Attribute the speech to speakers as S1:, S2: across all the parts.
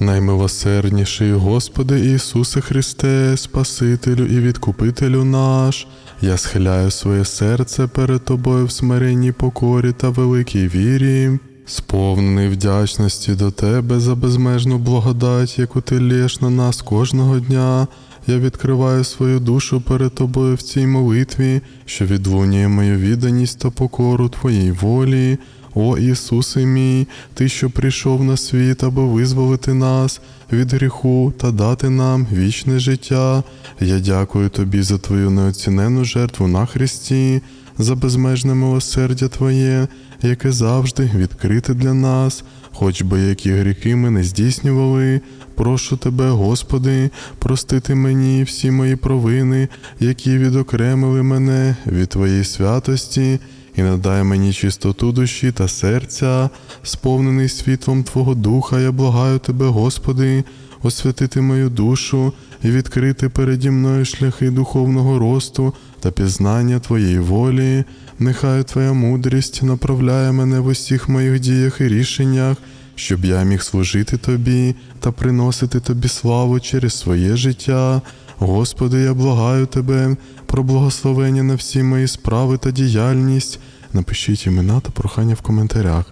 S1: Наймилосердніший Господи Ісусе Христе, Спасителю і Відкупителю наш, я схиляю своє серце перед Тобою в смиренній покорі та великій вірі, сповнений вдячності до Тебе за безмежну благодать, яку ти лєш на нас кожного дня. Я відкриваю свою душу перед Тобою в цій молитві, що відлунює мою відданість та покору Твоїй волі. О Ісусе мій, Ти, що прийшов на світ, аби визволити нас від гріху та дати нам вічне життя. Я дякую Тобі за Твою неоцінену жертву на Христі, за безмежне милосердя Твоє, яке завжди відкрите для нас, хоч би які гріхи ми не здійснювали. Прошу Тебе, Господи, простити мені всі мої провини, які відокремили мене від Твоєї святості і надай мені чистоту душі та серця, сповнений світлом Твого Духа, я благаю Тебе, Господи, освятити мою душу і відкрити переді мною шляхи духовного росту та пізнання Твоєї волі. Нехай Твоя мудрість направляє мене в усіх моїх діях і рішеннях, щоб я міг служити Тобі та приносити Тобі славу через своє життя. Господи, я благаю Тебе про благословення на всі мої справи та діяльність. Напишіть імена та прохання в коментарях.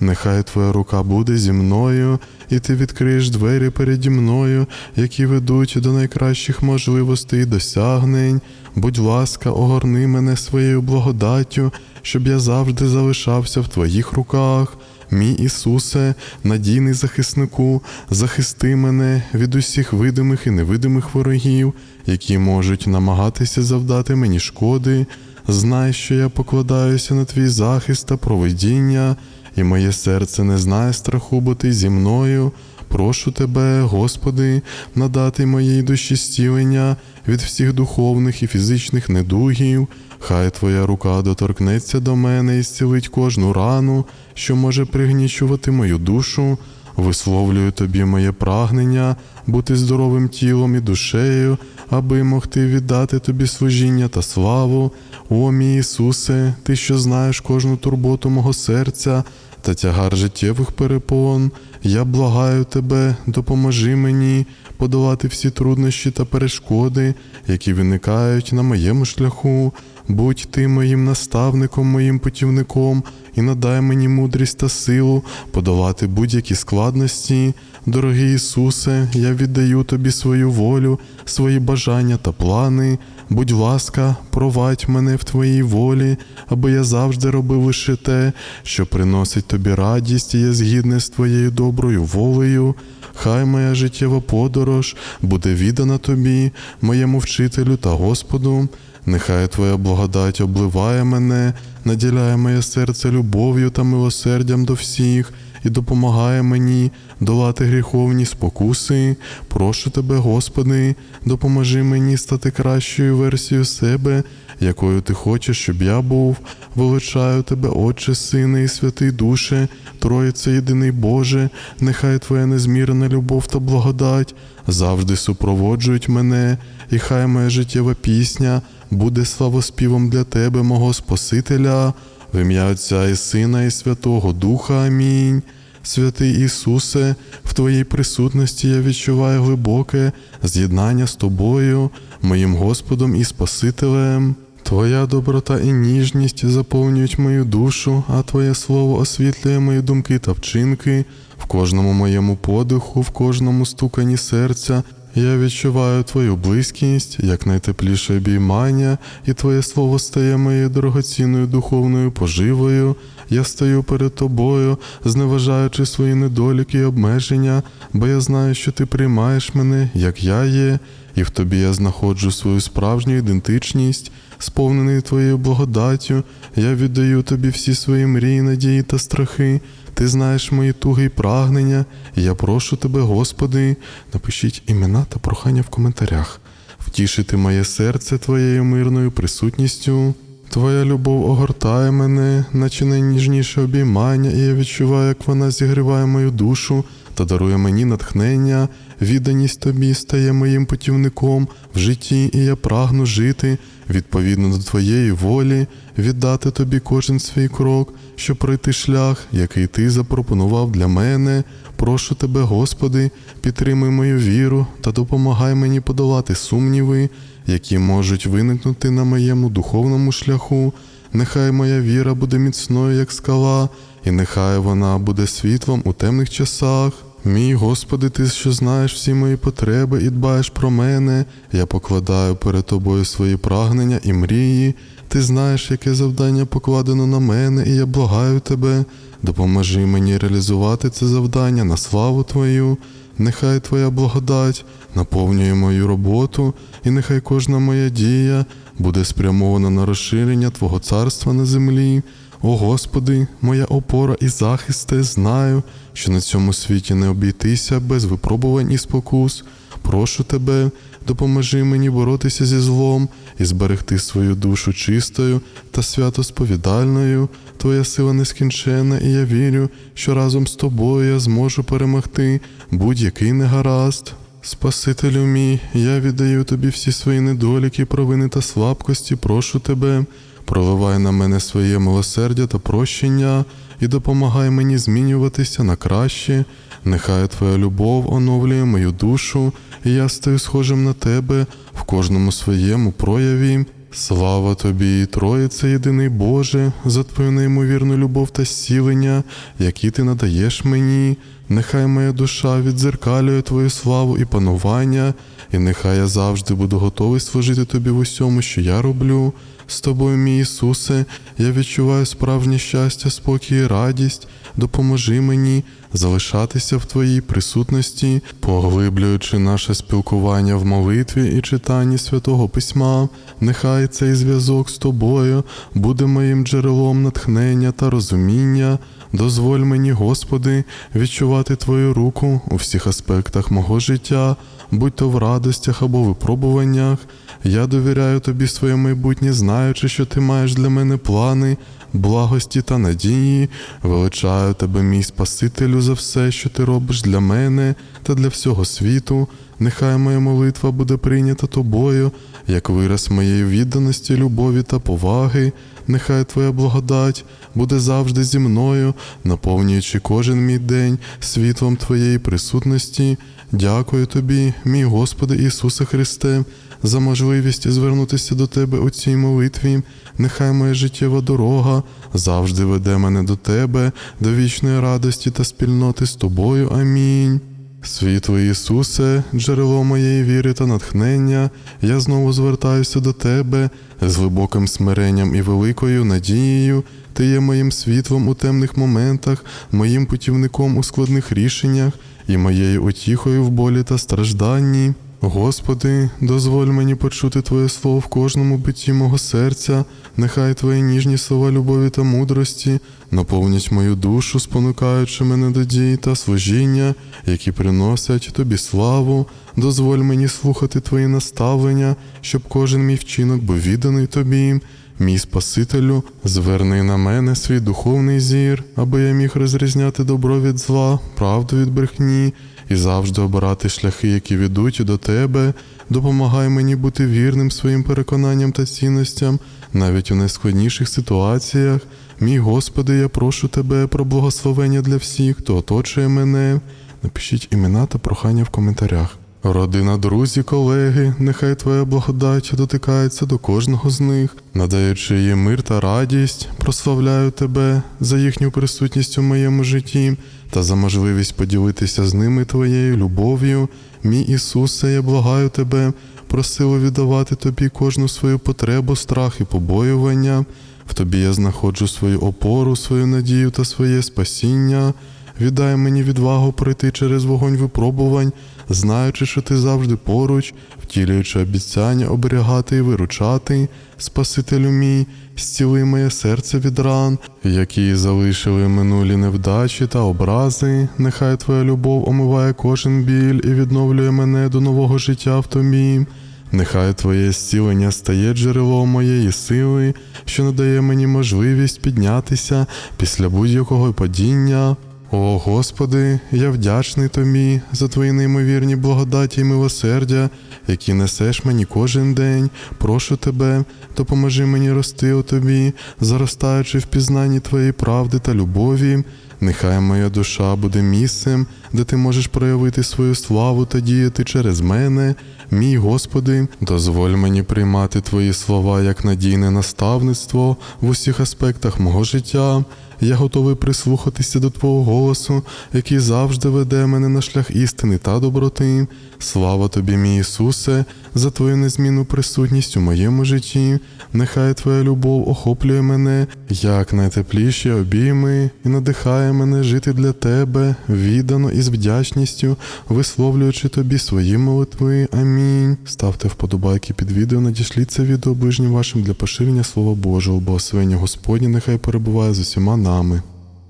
S1: Нехай Твоя рука буде зі мною, і ти відкриєш двері переді мною, які ведуть до найкращих можливостей і досягнень. Будь ласка, огорни мене своєю благодаттю, щоб я завжди залишався в Твоїх руках. Мій Ісусе, надійний захиснику, захисти мене від усіх видимих і невидимих ворогів, які можуть намагатися завдати мені шкоди. Знай, що я покладаюся на твій захист та провидіння, і моє серце не знає страху, бо ти зі мною. Прошу тебе, Господи, надати моїй душі стілення від всіх духовних і фізичних недугів. Хай Твоя рука доторкнеться до мене і зцілить кожну рану, що може пригнічувати мою душу. Висловлюю тобі моє прагнення бути здоровим тілом і душею, аби могти віддати тобі служіння та славу. О мій Ісусе, Ти, що знаєш кожну турботу мого серця та тягар життєвих перепон, я благаю тебе, допоможи мені подолати всі труднощі та перешкоди, які виникають на моєму шляху. Будь ти моїм наставником, моїм путівником, і надай мені мудрість та силу подолати будь-які складності. Дорогий Ісусе, я віддаю тобі свою волю, свої бажання та плани. Будь ласка, провадь мене в твоїй волі, аби я завжди робив лише те, що приносить тобі радість, і є згідне з твоєю доброю волею. Хай моя життєва подорож буде віддана тобі, моєму вчителю та Господу. Нехай Твоя благодать обливає мене, наділяє моє серце любов'ю та милосердям до всіх і допомагає мені долати гріховні спокуси. Прошу Тебе, Господи, допоможи мені стати кращою версією себе, якою Ти хочеш, щоб я був. Величаю Тебе, Отче, Сине і Святий Душе, Троїце єдиний Боже, нехай Твоя незмірна любов та благодать завжди супроводжують мене, і хай моя життєва пісня буде славоспівом для Тебе, мого Спасителя, в ім'я Отця і Сина, і Святого Духа. Амінь. Святий Ісусе, в Твоїй присутності я відчуваю глибоке з'єднання з Тобою, моїм Господом і Спасителем. Твоя доброта і ніжність заповнюють мою душу, а Твоє Слово освітлює мої думки та вчинки. В кожному моєму подиху, в кожному стуканні серця я відчуваю Твою близькість, як найтепліше обіймання, і Твоє Слово стає моєю дорогоцінною духовною поживою. Я стою перед тобою, зневажаючи свої недоліки і обмеження, бо я знаю, що ти приймаєш мене, як я є, і в тобі я знаходжу свою справжню ідентичність, сповнений твоєю благодаттю, я віддаю тобі всі свої мрії, надії та страхи. Ти знаєш мої туги й прагнення, і я прошу тебе, Господи, напишіть імена та прохання в коментарях, втішити моє серце твоєю мирною присутністю. Твоя любов огортає мене, наче найніжніше обіймання, і я відчуваю, як вона зігріває мою душу та дарує мені натхнення. відданість тобі стає моїм путівником в житті, і я прагну жити відповідно до твоєї волі, віддати тобі кожен свій крок, щоб пройти шлях, який ти запропонував для мене. Прошу тебе, Господи, підтримуй мою віру та допомагай мені подолати сумніви, які можуть виникнути на моєму духовному шляху. Нехай моя віра буде міцною, як скала, і нехай вона буде світлом у темних часах. Мій Господи, Ти, що знаєш всі мої потреби і дбаєш про мене, я покладаю перед Тобою свої прагнення і мрії. Ти знаєш, яке завдання покладено на мене, і я благаю Тебе. Допоможи мені реалізувати це завдання на славу Твою. Нехай Твоя благодать наповнює мою роботу, і нехай кожна моя дія буде спрямована на розширення Твого царства на землі. О Господи, моя опора і захист, Ти знаю, що на цьому світі не обійтися без випробувань і спокус. Прошу тебе, допоможи мені боротися зі злом і зберегти свою душу чистою та святосповідальною. Твоя сила нескінченна, і я вірю, що разом з тобою я зможу перемогти будь-який негаразд. Спасителю мій, я віддаю тобі всі свої недоліки, провини та слабкості, прошу тебе, проливай на мене своє милосердя та прощення і допомагай мені змінюватися на краще. Нехай Твоя любов оновлює мою душу, і я стаю схожим на тебе в кожному своєму прояві. Слава тобі, Троїце, єдиний Боже, за твою неймовірну любов та зцілення, які ти надаєш мені. Нехай моя душа відзеркалює твою славу і панування, і нехай я завжди буду готовий служити тобі в усьому, що я роблю. З тобою, мій Ісусе, я відчуваю справжнє щастя, спокій і радість. Допоможи мені залишатися в Твоїй присутності, поглиблюючи наше спілкування в молитві і читанні святого письма. Нехай цей зв'язок з тобою буде моїм джерелом натхнення та розуміння. Дозволь мені, Господи, відчувати Твою руку у всіх аспектах мого життя, будь то в радостях або випробуваннях. Я довіряю тобі своє майбутнє, знаючи, що ти маєш для мене плани, благості та надії. Величаю тебе, мій Спасителю, за все, що ти робиш для мене та для всього світу. Нехай моя молитва буде прийнята тобою, як вираз моєї відданості, любові та поваги. Нехай Твоя благодать буде завжди зі мною, наповнюючи кожен мій день світлом Твоєї присутності. Дякую тобі, мій Господи Ісусе Христе, за можливість звернутися до Тебе у цій молитві. Нехай моя життєва дорога завжди веде мене до Тебе, до вічної радості та спільноти з Тобою. Амінь. Світлий Ісусе, джерело моєї віри та натхнення, я знову звертаюся до Тебе з глибоким смиренням і великою надією. Ти є моїм світлом у темних моментах, моїм путівником у складних рішеннях і моєю утіхою в болі та стражданні. Господи, дозволь мені почути Твоє слово в кожному битті мого серця, нехай Твої ніжні слова любові та мудрості наповнять мою душу, спонукаючи мене до дій та служіння, які приносять Тобі славу. Дозволь мені слухати Твої наставлення, щоб кожен мій вчинок був відданий Тобі. Мій Спасителю, зверни на мене свій духовний зір, аби я міг розрізняти добро від зла, правду від брехні і завжди обирати шляхи, які ведуть до тебе. Допомагай мені бути вірним своїм переконанням та цінностям, навіть у найскладніших ситуаціях. Мій Господи, я прошу тебе про благословення для всіх, хто оточує мене. Напишіть імена та прохання в коментарях. Родина, друзі, колеги, нехай Твоя благодать дотикається до кожного з них, надаючи їм мир та радість, прославляю Тебе за їхню присутність у моєму житті та за можливість поділитися з ними Твоєю любов'ю. Мій Ісусе, я благаю Тебе, про силу віддавати Тобі кожну свою потребу, страх і побоювання. В Тобі я знаходжу свою опору, свою надію та своє спасіння. Віддай мені відвагу пройти через вогонь випробувань, знаючи, що ти завжди поруч, втілюючи обіцяння оберігати і виручати, Спасителю мій, зціли моє серце від ран, які залишили минулі невдачі та образи. Нехай Твоя любов омиває кожен біль і відновлює мене до нового життя в тобі. Нехай Твоє зцілення стає джерелом моєї сили, що надає мені можливість піднятися після будь-якого падіння. О Господи, я вдячний Тобі за Твої неймовірні благодаті і милосердя, які несеш мені кожен день. Прошу Тебе, допоможи мені рости у Тобі, заростаючи в пізнанні Твоєї правди та любові. Нехай моя душа буде місцем, де ти можеш проявити свою славу та діяти через мене. Мій Господи, дозволь мені приймати Твої слова як надійне наставництво в усіх аспектах мого життя. Я готовий прислухатися до Твого голосу, який завжди веде мене на шлях істини та доброти. Слава тобі, мій Ісусе, за Твою незмінну присутність у моєму житті. Нехай Твоя любов охоплює мене, як найтепліші обійми, і надихає мене жити для Тебе, віддано і з вдячністю, висловлюючи Тобі свої молитви. Амінь. Ставте вподобайки під відео, надішліть це відео ближнім вашим для поширення Слова Божого, благословення Господнє нехай перебуває з усіма нами.